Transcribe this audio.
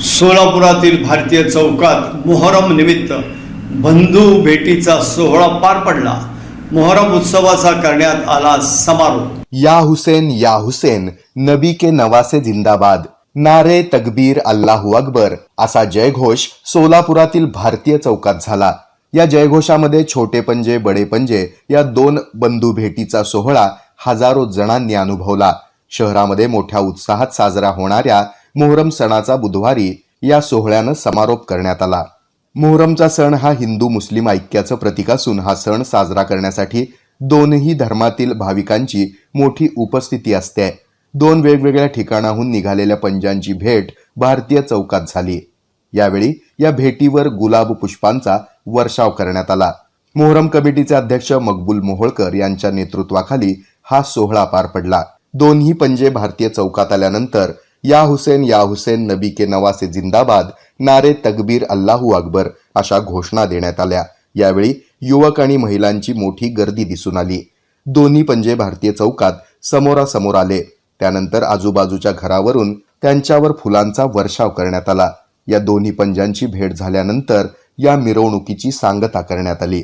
सोलापुरातील भारतीय चौकात मोहरम निमित्त बंधू भेटीचा सोहळा पार पडला. मोहरम उत्सवाचा करण्यात आला समारोप. या हुसेन या हुसेन नबी के नवासे जिंदाबाद. नारे तकबीर अल्लाहू अकबर असा जयघोष सोलापुरातील भारतीय चौकात झाला. या जयघोषामध्ये छोटे पंजे बडे पंजे या दोन बंधू भेटीचा सोहळा हजारो जणांनी अनुभवला. शहरामध्ये मोठ्या उत्साहात साजरा होणाऱ्या मोहरम सणाचा बुधवारी या सोहळ्यानं समारोप करण्यात आला. मोहरमचा सण हा हिंदू मुस्लिम ऐक्याचं प्रतीक असून हा सण साजरा करण्यासाठी दोनही धर्मातील भाविकांची मोठी उपस्थिती असते. दोन वेगवेगळ्या ठिकाणाहून निघालेल्या पंजांची भेट भारतीय चौकात झाली. यावेळी या भेटीवर गुलाब पुष्पांचा वर्षाव करण्यात आला. मोहरम कमिटीचे अध्यक्ष मकबूल मोहोळकर यांच्या नेतृत्वाखाली हा सोहळा पार पडला. दोन्ही पंजे भारतीय चौकात आल्यानंतर या हुसेन या हुसेन नबी के नवासे जिंदाबाद नारे तकबीर अल्लाहू अकबर अशा घोषणा देण्यात आल्या. यावेळी युवक आणि महिलांची मोठी गर्दी दिसून आली. दोन्ही पंजे भारतीय चौकात समोरासमोर आले. त्यानंतर आजूबाजूच्या घरावरून त्यांच्यावर फुलांचा वर्षाव करण्यात आला. या दोन्ही पंजांची भेट झाल्यानंतर या मिरवणुकीची सांगता करण्यात आली.